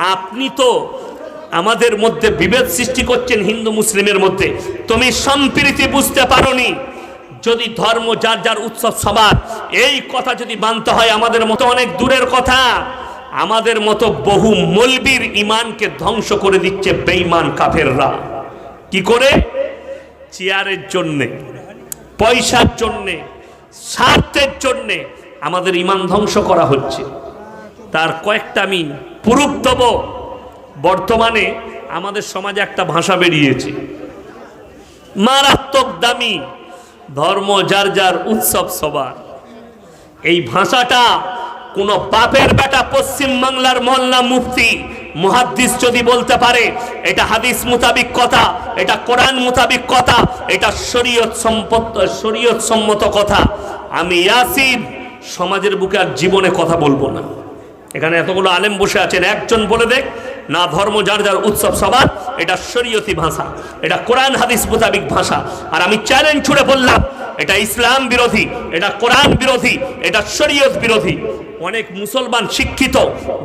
আপনি তো আমাদের মধ্যে বিভেদ সৃষ্টি করছেন হিন্দু মুসলিমের মধ্যে। তুমি সম্প্রীতি বুঝতে পারোনি। যদি ধর্ম, যার যার উৎসব, সবার, এই কথা যদি মানতে হয়, আমাদের মতো অনেক দূরের কথা। আমাদের মতো বহু মলবির ইমানকে ধ্বংস করে দিচ্ছে বেঈমান কাফেররা। কি করে? চেয়ারের জন্যে, পয়সার জন্যে, স্বার্থের জন্যে আমাদের ইমান ধ্বংস করা হচ্ছে। তার কয়েকটা আমি প্রুফ দেব বর্তমানে আমাদের সমাজে একটা ভাষা বেরিয়েছে। মারাত্মক দামি ধর্ম যার যার উৎসব সবার। এই ভাষাটা কোন পাপের বেটা পশ্চিম বাংলার মোল্লা মুফতি মুহাদ্দিস যদি বলতে পারে, এটা হাদিস মুতাবিক কথা, এটা কোরআন মুতাবিক কথা, এটা শরীয়ত সম্পত শরীয়ত সম্মত কথা। আমি ইয়াসিন সমাজের বুকে আর জীবনে কথা বলব না। এখানে এতগুলো আলেম বসে আছেন, একজন বলে দেখ, না ধর্ম যার যার উৎসব সবার, এটা শরীয়তি ভাষা, এটা কোরআন হাদিস মোতাবিক ভাষা। আর আমি চ্যালেঞ্জ ছুড়ে বললাম, এটা ইসলাম বিরোধী, এটা কোরআন বিরোধী, এটা শরীয়ত বিরোধী। অনেক মুসলমান শিক্ষিত,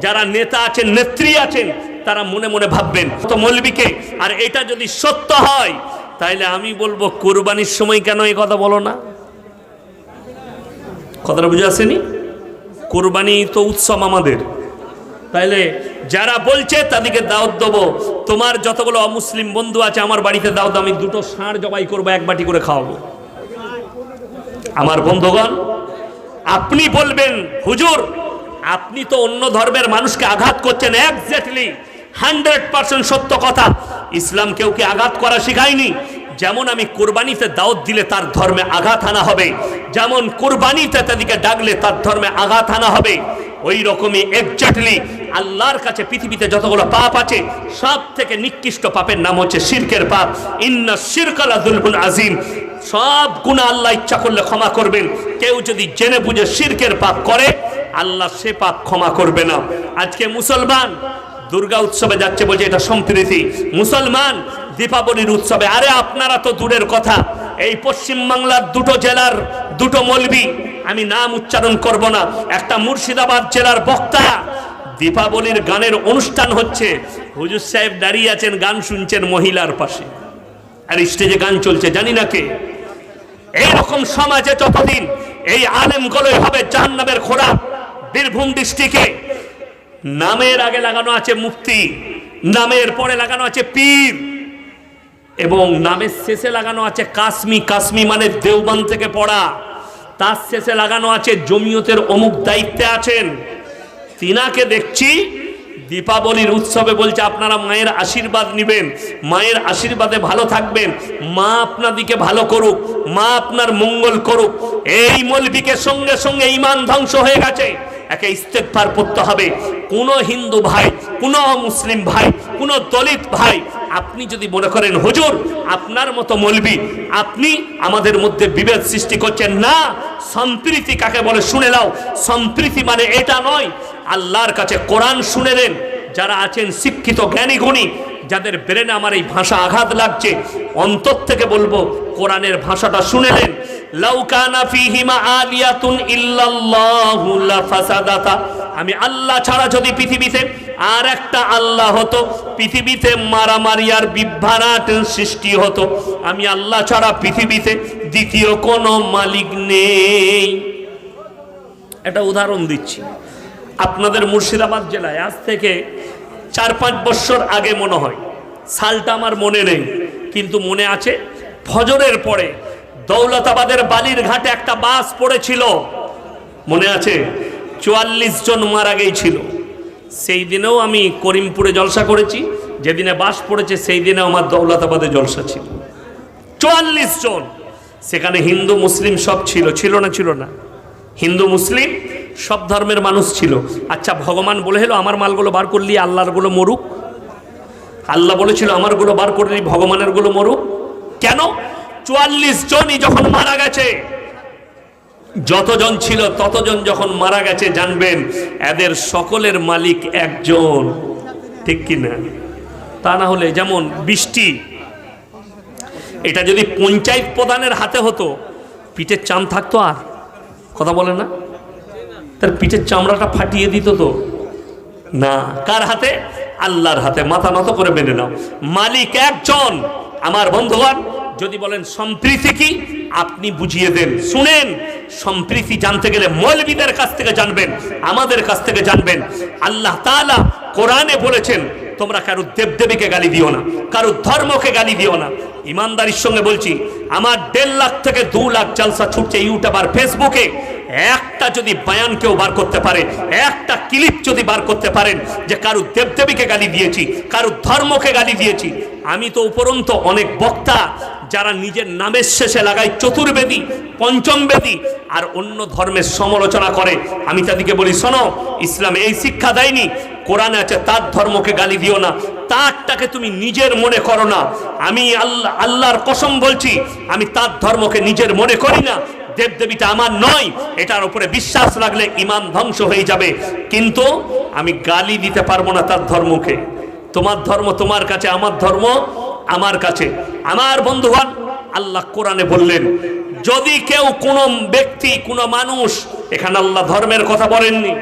যারা নেতা আছেন, নেত্রী আছেন, তারা মনে মনে ভাববেন, তো মৌলবীকে, আর এটা যদি সত্য হয়, তাইলে আমি বলব, কোরবানির সময় কেন এই কথা বলো না? কথাটা বুঝে আসেনি? কোরবানি তো উৎসব আমাদের। তাইলে যারা বলছে তাদেরকে দাওয়াত দেবো। তোমার যতগুলো অমুসলিম বন্ধু আছে আমার বাড়িতে দাও, আমি দুটো ষাঁড় জবাই করব, এক বাটি করে খাওয়াবো। আমার বন্ধুগণ, আপনি বলবেন, হুজুর, আপনি তো অন্য ধর্মের মানুষকে আঘাত করছেন একজ্যাক্টলি হান্ড্রেড পার্সেন্ট সত্য কথা। ইসলাম কেউ কি আঘাত করা শেখায়নি? যেমন আমি কোরবানিতে দাওয়াত দিলে তার ধর্মে আঘাত আনা হবে, যেমন কোরবানিতে তাদেরকে ডাকলে তার ধর্মে আঘাত আনা হবে, ওই রকমই একজাক্টলি আল্লাহর কাছে পৃথিবীতে যতগুলো পাপ আছে, সব থেকে নিকৃষ্ট পাপের নাম হচ্ছে শিরকের পাপ। ইন্না শিরকালা দুলবুল আজিম সব গুণা আল্লাহ ইচ্ছা করলে ক্ষমা করবেন। কেউ যদি জেনে বুঝে শিরকের পাপ করে, আল্লাহ সে পাপ ক্ষমা করবে না। আজকে মুসলমান দুর্গা উৎসবে যাচ্ছে বলছে এটা সম্প্রীতি। মুসলমান দীপাবলির উৎসবে। আরে আপনারা তো দূরের কথা। এই পশ্চিম বাংলার দুটো জেলার দুটো মলবি, আমি নাম উচ্চারণ করব না। একটা মুর্শিদাবাদ জেলার বক্তা। দীপাবলির গানের অনুষ্ঠান হচ্ছে। হুজুর সাহেব দাঁড়িয়ে আছেন, গান শুনছেন মহিলার পাশে। আর স্টেজে গান চলছে, জানি না কে। এইরকম সমাজে যতদিন এই আলেমগুলোই হবে, জাহান্নামের খোরা বীরভূম ডিস্ট্রিক্টে, নামের আগে লাগানো আছে মুফতি, নামের পরে লাগানো আছে পীর। এবং নামের শেষে লাগানো আছে কাশ্মী কাশ্মী মানে দেওবান থেকে পড়া। তার শেষে লাগানো আছে জমিয়তের অমুক দায়িত্বে আছেন। তিনাকে দেখছি দীপাবলির উৎসবে বলছে, আপনারা মায়ের আশীর্বাদ নেবেন, মায়ের আশীর্বাদে ভালো থাকবেন। মা আপনাদিকে ভালো করুক, মা আপনার মঙ্গল করুক। এই মলবিকে সঙ্গে সঙ্গে ইমান ধ্বংস হয়ে গেছে। একে ইস্তেকবার পড়তে হবে। কোন হিন্দু ভাই, কোন মুসলিম ভাই, কোন দলিত ভাই আপনি যদি মনে করেন, হুজুর, আপনার মতো মলবি, আপনি আমাদের মধ্যে বিভেদ সৃষ্টি করছেন না, সম্প্রীতি কাকে বলে শুনে নাও, সম্প্রীতি মানে এটা নয়, আল্লাহর কাছে কোরআন শুনে নেন যারা আছেন শিক্ষিত, জ্ঞানী, গুণী যাদের ব্রেনে আমার এই ভাষা আঘাত লাগছে, অন্তর থেকে বলব, কোরআনের ভাষাটা শুনে নেন। আমি আল্লাহ ছাড়া যদি পৃথিবীতে আর একটা আল্লাহ হতো, পৃথিবীতে মারামারি আর বিভ্রাট সৃষ্টি হতো। আমি আল্লাহ ছাড়া পৃথিবীতে দ্বিতীয় কোনো মালিক নেই। একটা উদাহরণ দিচ্ছি। আপনাদের মুর্শিদাবাদ জেলায় আজ থেকে চার পাঁচ বছর আগে মনে হয়। সালটা আমার মনে নেই, কিন্তু মনে আছে, ফজরের পরে দৌলতাবাদের বালির ঘাটে একটা বাস পড়েছিল। মনে আছে, চুয়াল্লিশ জন মারা গিয়েছিল। সেই দিনেও আমি করিমপুরে জলসা করেছি, যেদিনে বাস পড়েছে সেই দিনেও আমার দৌলতাবাদে জলসা ছিল। চুয়াল্লিশ জন, সেখানে হিন্দু মুসলিম সব ছিল ছিল না ছিল না। হিন্দু মুসলিম সব ধর্মের মানুষ ছিল। আচ্ছা ভগবান বলে হলো, আমার মালগুলো বার করলি আল্লাহরগুলো মরুক। আল্লাহ বলেছিল আমারগুলো বার করলি ভগবানেরগুলো মরুক। কেন? চুয়াল্লিশ জনই যখন মারা গেছে, যতজন ছিল, ততজন যখন মারা গেছে, জানবেন, এদের সকলের মালিক একজন। ঠিক কিনা তা না হলে যেমন বৃষ্টি, এটা যদি পঞ্চায়েত প্রধানের হাতে হতো, পিঠের চাম থাকতো আর, কথা বলে না? তার পিঠের চামড়াটা ফাটিয়ে দিত তো। না, কার হাতে? আল্লাহর হাতে। মাথা নত করে মেনে নাও। মালিক একজন। আমার বন্ধুগণ, যদি বলেন সম্প্রীতি কি, আপনি বুঝিয়ে দেন। শুনেন, সম্প্রীতি জানতে গেলে মৌলবীদের কাছ থেকে জানবেন, আমাদের কাছ থেকে জানবেন। আল্লাহ তাআলা কোরআনে বলেছেন, তোমরা কারও দেবদেবীকে গালি দিও না, কারও ধর্মকে গালি দিও না। ইমানদারির সঙ্গে বলছি, আমার দেড় লাখ থেকে দু লাখ জালসা ছুটছে ইউটিউব আর ফেসবুকে একটা যদি বয়ান কেউ বার করতে পারে, একটা ক্লিপ যদি বার করতে পারেন যে কারও দেবদেবীকে গালি দিয়েছি, কারও ধর্মকে গালি দিয়েছি, আমি তো উপরন্ত অনেক বক্তা যারা নিজের নামের শেষে লাগায় চতুর্বেদী পঞ্চম বেদী আর অন্য ধর্মের সমালোচনা করে। আমি তাদেরকে বলি, শোনো, ইসলাম এই শিক্ষা দেয়নি, কোরআনে আছে তার ধর্মকে গালি দিও না, তারটাকে তুমি নিজের মনে করো না। আমি আল্লাহ, আল্লাহর কসম বলছি, আমি তার ধর্মকে নিজের মনে করি না দেবদেবীটা আমার নয়, এটার উপরে বিশ্বাস রাখলে ইমান ধ্বংস হয়ে যাবে। কিন্তু আমি গালি দিতে পারব না তার ধর্মকে। তোমার ধর্ম তোমার কাছে, আমার ধর্ম আমার কাছে। আমার বন্ধুগণ, আল্লাহ কোরআনে বললেন, যদি কেউ কোনো ব্যক্তি, কোনো মানুষ, এখানে আল্লাহ ধর্মের কথা বলেননি।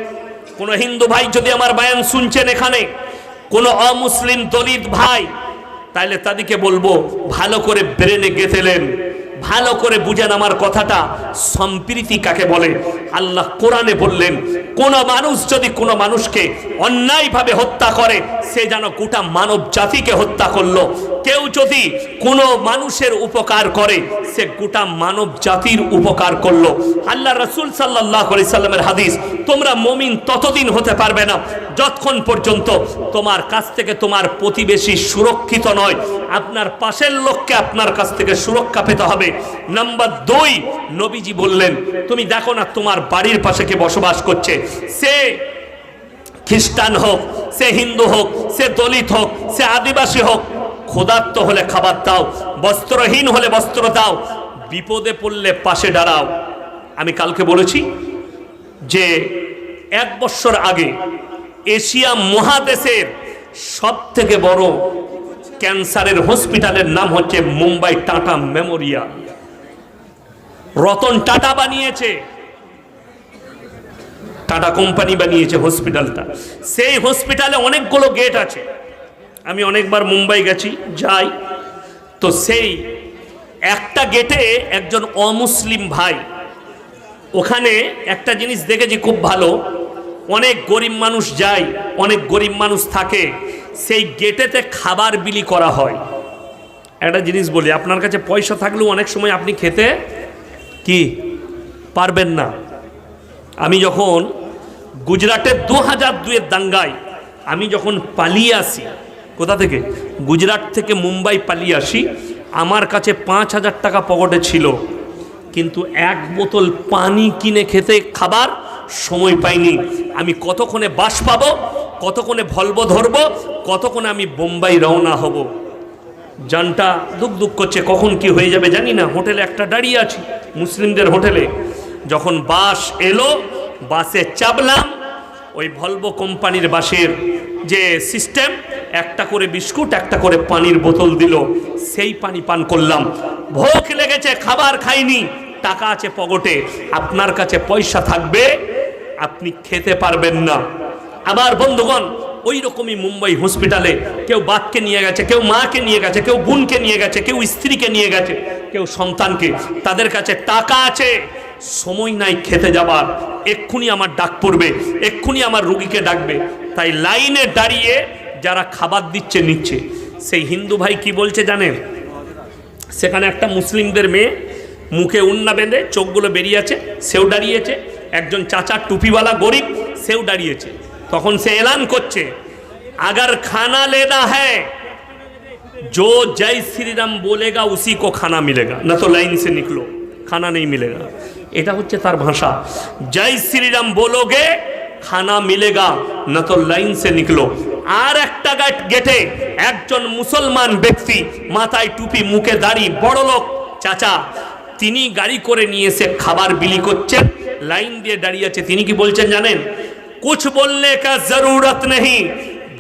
কোনো হিন্দু ভাই যদি আমার বায়ান শুনছেন এখানে, কোনো অমুসলিম দলিত ভাই, তাইলে তাদেরকে বলব, ভালো করে ব্রেনে গেঁথেলেন ভালো করে বুঝেন আমার কথাটা। সম্প্রীতি কাকে বলে? আল্লাহ কোরআনে বললেন, কোন মানুষ যদি কোনো মানুষকে অন্যায়ভাবে হত্যা করে, সে যেন গোটা মানব জাতিকে হত্যা করল। কেউ যদি কোনো মানুষের উপকার করে, সে গোটা মানব জাতির উপকার করল। আল্লাহ রসুল সাল্লাহ সাল্লামের হাদিস, তোমরা মমিন ততদিন হতে পারবে না যতক্ষণ পর্যন্ত তোমার কাছ থেকে তোমার প্রতিবেশী সুরক্ষিত নয়। আপনার পাশের লোককে আপনার কাছ থেকে সুরক্ষা পেতে হবে। নাম্বার দুই, নবীজি বললেন, তুমি দেখো না তোমার বাড়ির পাশে কে বসবাস করছে? সে খ্রিস্টান হোক, সে হিন্দু হোক, সে দলিত হোক, সে আদিবাসী হোক ক্ষুধার্ত হলে খাবার দাও, বস্ত্রহীন হলে বস্ত্র দাও, বিপদে পড়লে পাশে দাঁড়াও। আমি কালকে বলেছি যে এক বছর আগে এশিয়া মহাদেশের সব থেকে বড় ক্যান্সারের হসপিটালের নাম হচ্ছে মুম্বাই টাটা মেমোরিয়াল। রতন টাটা বানিয়েছে। টাটা কোম্পানি বানিয়েছে হসপিটালটা। সেই হসপিটালে অনেকগুলো গেট আছে। আমি অনেকবার মুম্বাই গেছি, যাই। তো সেই একটা গেটে একজন অমুসলিম ভাই, ওখানে একটা জিনিস দেখেছি খুব ভালো, অনেক গরিব মানুষ যায়, অনেক গরিব মানুষ থাকে, সেই গেটেতে খাবার বিলি করা হয়। একটা জিনিস বলি, আপনার কাছে পয়সা থাকলেও অনেক সময় আপনি খেতে কি পারবেন না। আমি যখন গুজরাটের দু হাজার দুয়ের দাঙ্গায়, আমি যখন পালিয়ে আসি কোথা থেকে? গুজরাট থেকে মুম্বাই পালিয়ে আসি। আমার কাছে পাঁচ হাজার টাকা পকেটে ছিল। কিন্তু এক বোতল পানি কিনে খেতে খাবার সময় পাইনি। আমি কতক্ষণে বাস পাবো, কতক্ষণে ভলবো ধরবো, কতক্ষণে আমি বোম্বাই রওনা হব? জানটা দুঃখ দুঃখ করছে, কখন কি হয়ে যাবে জানি না। হোটেলে একটা দাঁড়িয়ে আছি, মুসলিমদের হোটেলে। যখন বাস এলো, বাসে চাপলাম ওই ভলভো কোম্পানির বাসের যে সিস্টেম, একটা করে বিস্কুট, একটা করে পানির বোতল দিল। সেই পানি পান করলাম। ভোগ লেগেছে, খাবার খাইনি। টাকা আছে পকেটে। আপনার কাছে পয়সা থাকবে, আপনি খেতে পারবেন না। আবার বন্ধুগণ ওই রকমই মুম্বাই হসপিটালে কেউ বাপকে নিয়ে গেছে, কেউ মাকে নিয়ে গেছে, কেউ বোনকে নিয়ে গেছে, কেউ স্ত্রীকে নিয়ে গেছে, কেউ সন্তানকে। তাদের কাছে টাকা আছে। সময় নাই খেতে যাবার এক্ষুনি আমার ডাক পড়বে এক্ষুনি আমার রুগীকে ডাকবে তাই লাইনে দাঁড়িয়ে যারা খাবার দিচ্ছে নিচ্ছে সেই হিন্দু ভাই কি বলছে জানেন সেখানে একটা মুসলিমদের মেয়ে মুখে উন্না বেঁধে চোখগুলো বেরিয়ে আছে সেও দাঁড়িয়েছে একজন চাচা টুপিওয়ালা গরিব সেও দাঁড়িয়েছে তখন সে এলান করছে अगर खाना लेना है जो जय श्री राम बोलेगा उसी को खाना मिलेगा न तो लाइन से निकलो खाना नहीं मिलेगा এটা হচ্ছে তার ভাষা। জয় শ্রীরাম বলোগে খানা মিলেগা, না তো লাইন সে নিকলো। আর একটা গেট- গেটে একজন মুসলমান ব্যক্তি মাথায় টুপি, মুখে দাড়ি, বড় লোক, চাচা, তিনি গাড়ি করে নিয়ে এসে খাবার বিলি করছেন, লাইন দিয়ে দাঁড়িয়ে আছে। তিনি কি বলছেন জানেন? কুছ বললে কা জরুরত নেই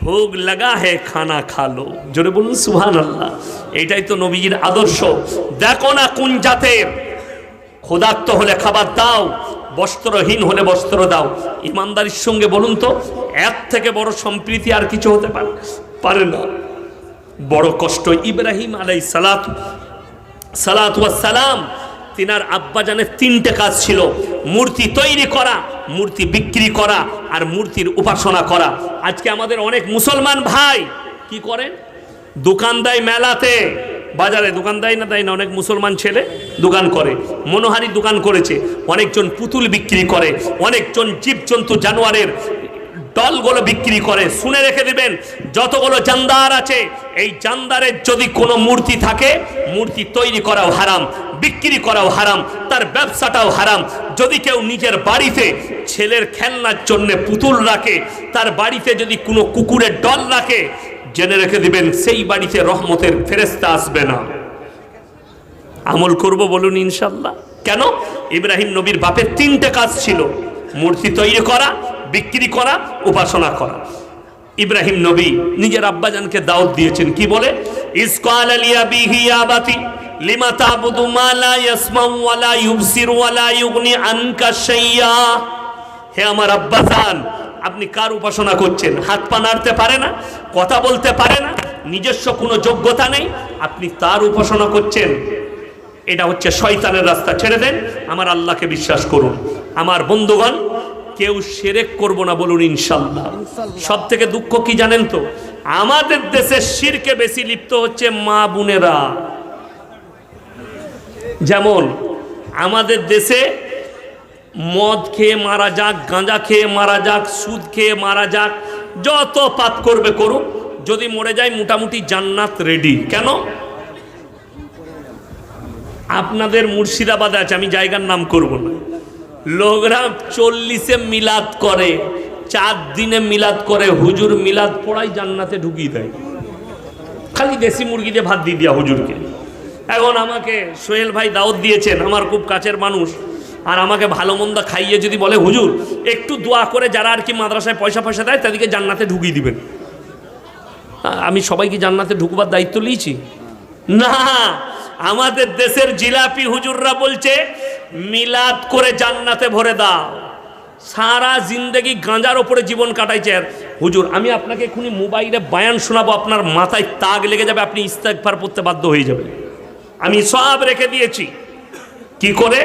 ভোগ লাগা হে, খানা খালো জোরে বলুন সুহান আল্লাহ এটাই তো নবীজির আদর্শ। দেখো না কোন জাতের ক্ষুধার্ত হলে খাবার দাও, বস্ত্রহীন হলে বস্ত্র দাও। ইমানদারির সঙ্গে বলুন তো এক থেকে বড় সম্প্রীতি আর কিছু হতে পারে পারে না। বড় কষ্ট ইব্রাহিম আলাই সালাত সালাত সালাম, তিনার আব্বাজানের তিনটে কাজ ছিল। মূর্তি তৈরি করা, মূর্তি বিক্রি করা আর মূর্তির উপাসনা করা। আজকে আমাদের অনেক মুসলমান ভাই কি করেন? দোকান দেয় মেলাতে বাজারে দোকান দেয় না দেয় না, অনেক মুসলমান ছেলে দোকান করে, মনোহারি দোকান করেছে, অনেকজন পুতুল বিক্রি করে, অনেকজন জীবজন্তু জানোয়ারের দলগুলো বিক্রি করে। শুনে রেখে দিবেন, যতগুলো জানদার আছে, এই জানদারের যদি কোনো মূর্তি থাকে, মূর্তি তৈরি করাও হারাম, বিক্রি করাও হারাম, তার ব্যবসাটাও হারাম। যদি কেউ নিজের বাড়িতে ছেলের খেলনার জন্য পুতুল রাখে, তার বাড়িতে যদি কোনো কুকুরের ডল রাখে জেনে রেখে দিবেন, সেই বাড়িতে রহমতের ফেরেস্তা আসবে না। আমল করব বলুন ইনশাল্লাহ কেন? ইব্রাহিম নবীর বাপের তিনটে কাজ ছিল। মূর্তি তৈরি করা, বিক্রি করা, উপাসনা করা। ইব্রাহিম নবী নিজের আব্বাজানকে দাওয়াত দিয়েছেন, কি বলে? ইসকাল আলিয়া লিমা তাবুদু মা ইয়াসমাউ ইউবসিরু ইউগনি আনকা হে আমার আব্বা আব্বাজান আপনি কার উপাসনা করছেন? হাত পা নাড়তে পারে না? কথা বলতে পারে না? নিজস্ব কোনো যোগ্যতা নেই? আপনি তার উপাসনা করছেন? এটা হচ্ছে শয়তানের রাস্তা। ছেড়ে দেন আমার আল্লাহকে বিশ্বাস করুন। আমার বন্ধুগণ কেউ সেরেক করব না বলুন ইনশাল্লাহ। সব থেকে দুঃখ কি জানেন তো? আমাদের দেশে শিরকে বেশি লিপ্ত হচ্ছে মা বোনেরা। যেমন আমাদের দেশে মদ খেয়ে মারা যাক, গাঁজা খেয়ে মারা যাক, সুদ খেয়ে মারা যাক, যত পাপ করবে করুক, যদি মরে যায় মোটামুটি জান্নাত রেডি কেন? আপনাদের মুর্শিদাবাদে আছে, আমি জায়গার নাম করব না। লোকরা চল্লিশে মিলাদ করে, চার দিনে মিলাদ করে, হুজুর মিলাদ পড়াই জান্নাতে ঢুকিয়ে দেয়। খালি দেশি মুরগি দিয়ে ভাত দিয়ে দিয়া হুজুরকে। এখন আমাকে সোহেল ভাই দাওয়াত দিয়েছেন, আমার খুব কাছের মানুষ। আর আমাকে ভালো মন্দ খাইয়ে যদি বলে, হুজুর, একটু দোয়া করে যারা আর কি মাদ্রাসায় পয়সা পয়সা দেয়, তাদেরকে জান্নাতে ঢুকিয়ে দিবেন। আমি সবাইকে জান্নাতে ঢুকবার দায়িত্ব নিয়েছি। না, আমাদের দেশের জিলাপি হুজুররা বলছে, মিলাদ করে জান্নাতে ভরে দাও। সারা জিন্দগি গাঁজার ওপরে জীবন কাটাইছে। হুজুর, আমি আপনাকে এক্ষুনি মোবাইলে বায়ান শোনাবো, আপনার মাথায় তাগ লেগে যাবে, আপনি ইস্তেকবার পড়তে বাধ্য হয়ে যাবেন। আমি সব রেখে দিয়েছি। কি করে?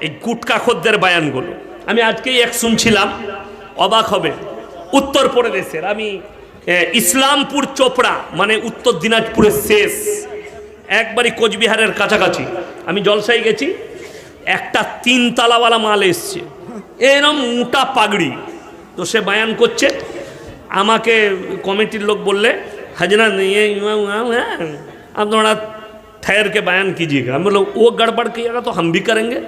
এই গুটকা খদ্দের বায়ানগুলো আমি আজকেই এক শুনছিলাম অবাক হবে উত্তর প্রদেশের আমি এ, ইসলামপুর চোপড়া মানে উত্তর দিনাজপুরের শেষ একবারই কোচবিহারের কাছাকাছি আমি জলসাই গেছি একটা তিন তালাওয়ালা মাল এসছে এরম মোটা পাগড়ি তো সে বায়ান করছে আমাকে কমিটির লোক বললে হাজরা ये आप थोड़ा ठहर के बयान कीजिएगा हम लोग वो गड़बड़ किएगा तो हम भी करेंगे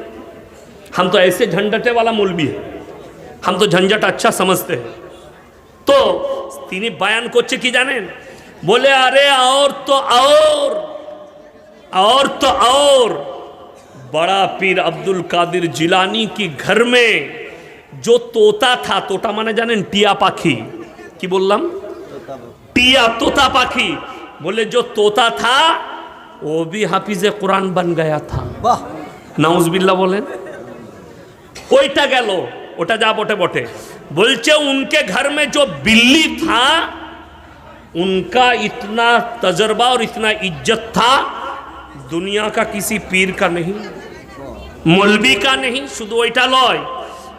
हम तो ऐसे झंझटे वाला मौलवी है हम तो झंझट अच्छा समझते हैं তো তিনি বায়ান করছে কি জানেন বলে আরে और तो और और तो और बड़ा पीर अब्दुल कादिर जिलानी की घर में जो तोता था तोता माने জানেন টিয়া পাখি কি বললাম টিয়া তোতা পাখি बोले जो तोता था वो भी हाफिज कुरान बन गया था বাহ নাউজবিল্লা বলেন ওইটা গেল ওটা যা বটে বটে বলছে उनके घर में जो बिल्ली था उनका इतना तजर्बा और इतना इज्जत था दुनिया का किसी पीर का नहीं मौलवी का नहीं शुद्ध ওইটা লয়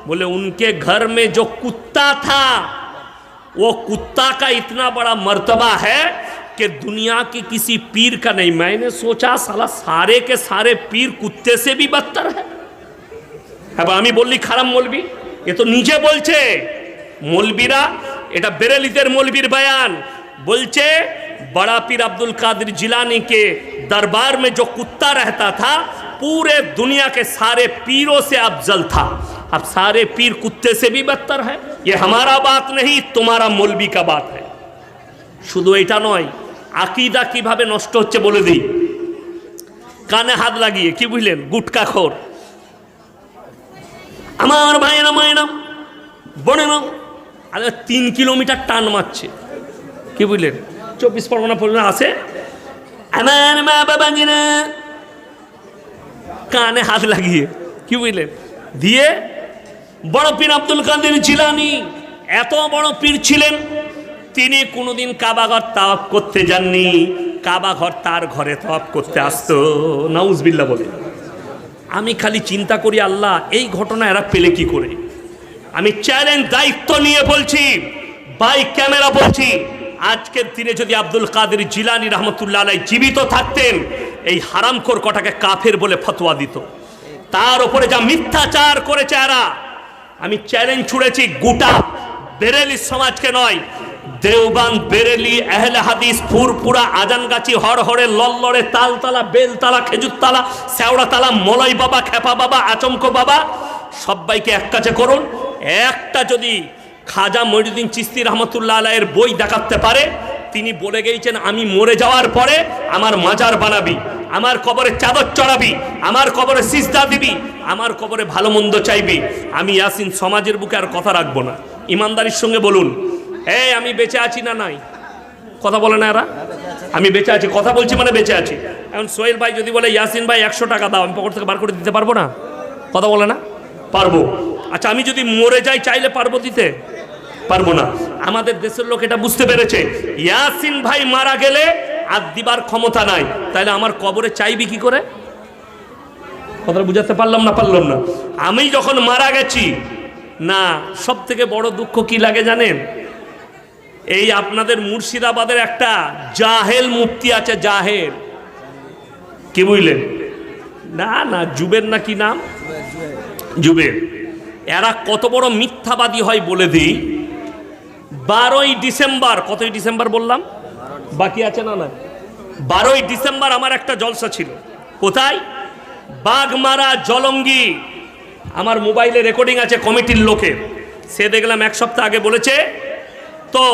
बोले उनके घर में जो कुत्ता था वो कुत्ता का इतना बड़ा मर्तबा है कि दुनिया की किसी पीर का नहीं मैंने सोचा साला सारे के सारे पीर कुत्ते से भी बदतर है এবার আমি বললি খারাপ মলবি এ তো নিজে বলছে মলবিরা এটা বেরেলিদের মলবির বয়ান বলছে बड़ा पीर अब्दुल कादिर जिलानी के दरबार में जो कुत्ता रहता था पूरे दुनिया के सारे पीरों से अफजल था अब सारे पीर कुत्ते से भी बदतर है ये हमारा बात नहीं तुम्हारा मौलवी का बात है শুধু এটা নয় আকিদা কিভাবে নষ্ট হচ্ছে বলে দিই কানে হাত লাগিয়ে কি বুঝলেন গুটকা খোর আমার ভাইয়েরা মায়েরা, বোনেরা, আরে তিন কিলোমিটার টান মারছে। কি বুঝলেন? চব্বিশ পরগনা পর্যন্ত আসে আমার মা বাবা কানে হাত লাগিয়ে, কি বুঝলেন? দিয়ে বড় পীর আব্দুল কাদের জিলানি, এত বড় পীর ছিলেন, তিনি কোনোদিন কাবাঘর তাওয়াফ করতে যাননি। কাবাঘর তার ঘরে তাওয়াফ করতে আসতো। নাউজবিল্লা বলে। আমি খালি চিন্তা করি, আল্লাহ, এই ঘটনা এরা পেলে কি করে? আমি চ্যালেঞ্জ দায়িত্ব নিয়ে বলছি বাই ক্যামেরা বলছি, আজকের দিনে যদি আব্দুল কাদের জিলানি রহমতুল্লাহ আলাই জীবিত থাকতেন, এই হারামখোর কটাকে কাফের বলে ফতোয়া দিত। তার উপরে যা মিথ্যাচার করেছে এরা, আমি চ্যালেঞ্জ ছুড়েছি, গোটা বেরেলি সমাজকে নয় দেওবান, বেরেলি, আহলে হাদিস ফুরপুরা আজানগাছি হরহরে লল্লরে তালতলা, বেলতলা, খেজুরতলা, শ্যাওড়াতলা মলাই বাবা, খেপা বাবা, আচমক বাবা, সবাইকে এক কাছে করুন। একটা যদি খাজা মহিউদ্দিন চিস্তি রহমতুল্লাহ আলাইয়ের বই দেখাতে পারে, তিনি বলে গিয়েছেন আমি মরে যাওয়ার পরে আমার মাজার বানাবি, আমার কবরে চাদর চড়াবি, আমার কবরে সিজদা দিবি, আমার কবরে ভালো মন্দ চাইবি। আমি ইয়াসিন সমাজের বুকে আর কথা রাখব না। ইমানদারির সঙ্গে বলুন এই, আমি বেঁচে আছি না নাই? কথা বলে না এরা? আমি বেঁচে আছি, কথা বলছি মানে বেঁচে আছি। এখন সোহেল ভাই যদি বলে, ইয়াসিন ভাই, একশো টাকা দাও, আমি পকেট থেকে বার করে দিতে পারব না? কথা বলে না? পারব। আচ্ছা আমি যদি মরে যাই, চাইলে পারব দিতে? পারব না। আমাদের দেশের লোক এটা বুঝতে পেরেছে। ইয়াসিন ভাই মারা গেলে আর দিবার ক্ষমতা নাই। তাহলে আমার কবরে চাইবি কি করে? কথাটা বুঝাতে পারলাম না পারলাম না। আমি যখন মারা গেছি, না সব থেকে বড় দুঃখ কি লাগে জানেন? এই আপনাদের মুর্শিদাবাদের একটা জাহেল মুক্তি আছে জাহেল কি বুঝলেন? না না, জুবের না কি নাম? জুবের। এরা কত বড় মিথ্যাবাদী হয় বলে দিই। বারোই ডিসেম্বর, কতই ডিসেম্বর বললাম? বাকি আছে না না? বারোই ডিসেম্বর আমার একটা জলসা ছিল। কোথায়? বাগমারা জলঙ্গি। আমার মোবাইলে রেকর্ডিং আছে কমিটির লোকের। সে দেখলাম এক সপ্তাহ আগে বলেছে তো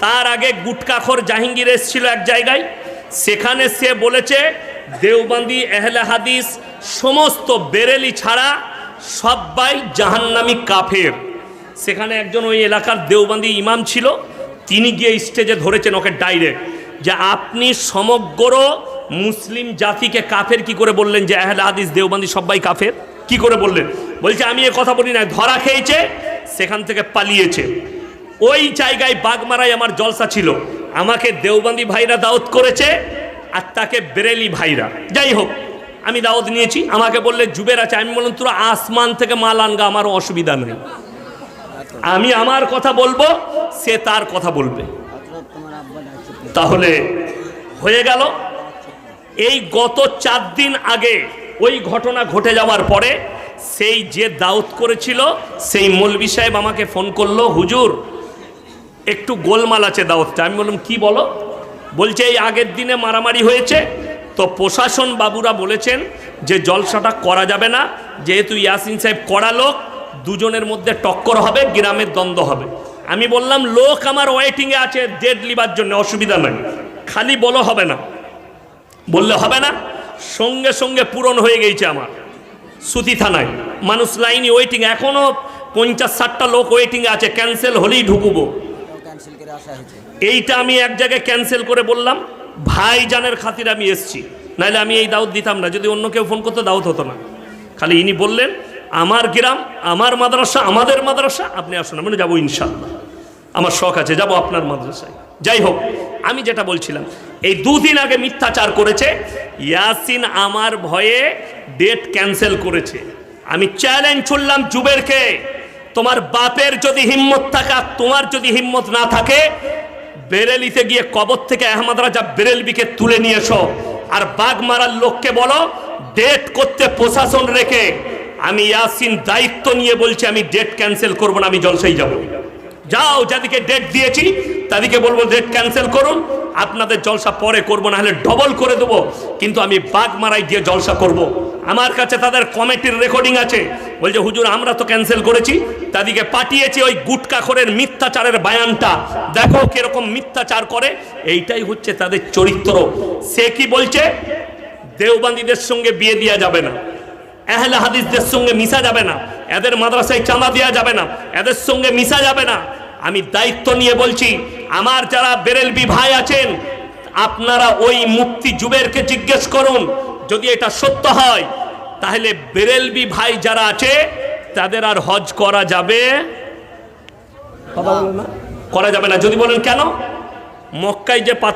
তার আগে গুটকাখর জাহাঙ্গীর এসেছিল এক জায়গায়। সেখানে সে বলেছে, দেওবন্দি এহলে হাদিস, সমস্ত বেরেলি ছাড়া সবাই জাহান্নামি কাফের। সেখানে একজন ওই এলাকার দেওবন্দি ইমাম ছিল। তিনি গিয়ে স্টেজে ধরেছেন ওকে ডাইরেক্ট। যে আপনি সমগ্র মুসলিম জাতিকে কাফের কি করে বললেন যে আহলে হাদিস, দেওবন্দি সবাই কাফের? কি করে বললেন? বলছে, আমি এ কথা বলি না ধরা খেয়েছে, সেখান থেকে পালিয়েছে। ওই জায়গায় বাগমারায় আমার জলসা ছিল। আমাকে দেওবন্দি ভাইরা দাওয়াত করেছে আর তাকে বেরেলি ভাইরা। যাই হোক, আমি দাওয়াত নিয়েছি। আমাকে বললে, জুবের আছে। আমি বললাম, তোরা আসমান থেকে মাল আনগা, আমারও অসুবিধা নেই। আমি আমার কথা বলব, সে তার কথা বলবে। তাহলে হয়ে গেল। এই গত চার দিন আগে ওই ঘটনা ঘটে যাওয়ার পরে, সেই যে দাউত করেছিল, সেই মৌলবি সাহেব আমাকে ফোন করল, হুজুর একটু গোলমাল আছে দাওয়াতটা। আমি বললাম, কি বলো? বলছে, এই আগের দিনে মারামারি হয়েছে, তো প্রশাসন বাবুরা বলেছেন যে জলসাটা করা যাবে না। যেহেতু ইয়াসিন সাহেব কড়া লোক, দুজনের মধ্যে টক্কর হবে, গ্রামের দ্বন্দ্ব হবে। আমি বললাম, লোক আমার ওয়েটিংয়ে আছে ডেড লিবার জন্য, অসুবিধা নাই খালি বলো হবে না। বললে হবে না, সঙ্গে সঙ্গে পূরণ হয়ে গেছে আমার। সুতি থানায়, মানুষ লাইনি ওয়েটিং এখনও পঞ্চাশ ষাটটা লোক ওয়েটিংয়ে আছে ক্যান্সেল হলেই ঢুকুবো। এইটা আমি এক জায়গায় ক্যান্সেল করে বললাম, ভাইজানের খাতির আমি এসছি। নাহলে আমি এই দাওয়াত দিতাম না, যদি অন্য কেউ ফোন করতে দাওয়াত হতো না। খালি ইনি বললেন, আমার গ্রাম, আমার মাদ্রাসা, আমাদের মাদ্রাসা, আপনি আসুন আমি যাব ইনশাল্লাহ আমার শখ আছে, যাব আপনার মাদ্রাসায়। যাই হোক, আমি যেটা বলছিলাম, এই দুদিন আগে মিথ্যাচার করেছে, ইয়াসিন আমার ভয়ে ডেট ক্যান্সেল করেছে। আমি চ্যালেঞ্জ ছুড়লাম জুবেরকে। তোমার বাপের যদি হিম্মত থাকে তোমার যদি হিম্মত না থাকে, বেরেলিতে গিয়ে কবর থেকে আহমদ রাজা বেরেলবিকে তুলে নিয়ে এসো। আর বাঘ মারার লোককে বলো ডেট করতে প্রশাসন রেখে আমি ইয়াসিন দায়িত্ব নিয়ে বলছি, আমি ডেট ক্যান্সেল করব না, আমি জলসাই যাব। যাও, যাদিকে ডেট দিয়েছি তাদেরকে বলব ডেট ক্যান্সেল করুন। আপনাদের জলসা পরে করব না হলে ডবল করে দেবো। কিন্তু আমি বাঘ মারাই দিয়ে জলসা করব। আমার কাছে তাদের কমিটির রেকর্ডিং আছে। বলছে, হুজুর, আমরা তো ক্যান্সেল করেছি। তাদেরকে পাঠিয়েছি ওই গুটকাখরের মিথ্যাচারের বায়ানটা। দেখো কীরকম মিথ্যাচার করে। এইটাই হচ্ছে তাদের চরিত্র। সে কি বলছে? দেওবান্দিদের সঙ্গে বিয়ে দেওয়া যাবে না। আহলে হাদিসদের সঙ্গে মিশা যাবে না। এদের মাদ্রাসায় চাঁদা দেওয়া যাবে না। এদের সঙ্গে মিশা যাবে না। আমি দায়িত্ব নিয়ে বলছি আমার যারা বেরেলবি ভাই আছেন আপনারা ওই মুক্তি জুবেরকে জিজ্ঞেস করুন যদি এটা সত্য হয় তাহলে বেরেলবি ভাই যারা আছে তাদের আর হজ করা যাবে করা যাবে না। যদি বলেন কেন? মক্কায় যে পাথর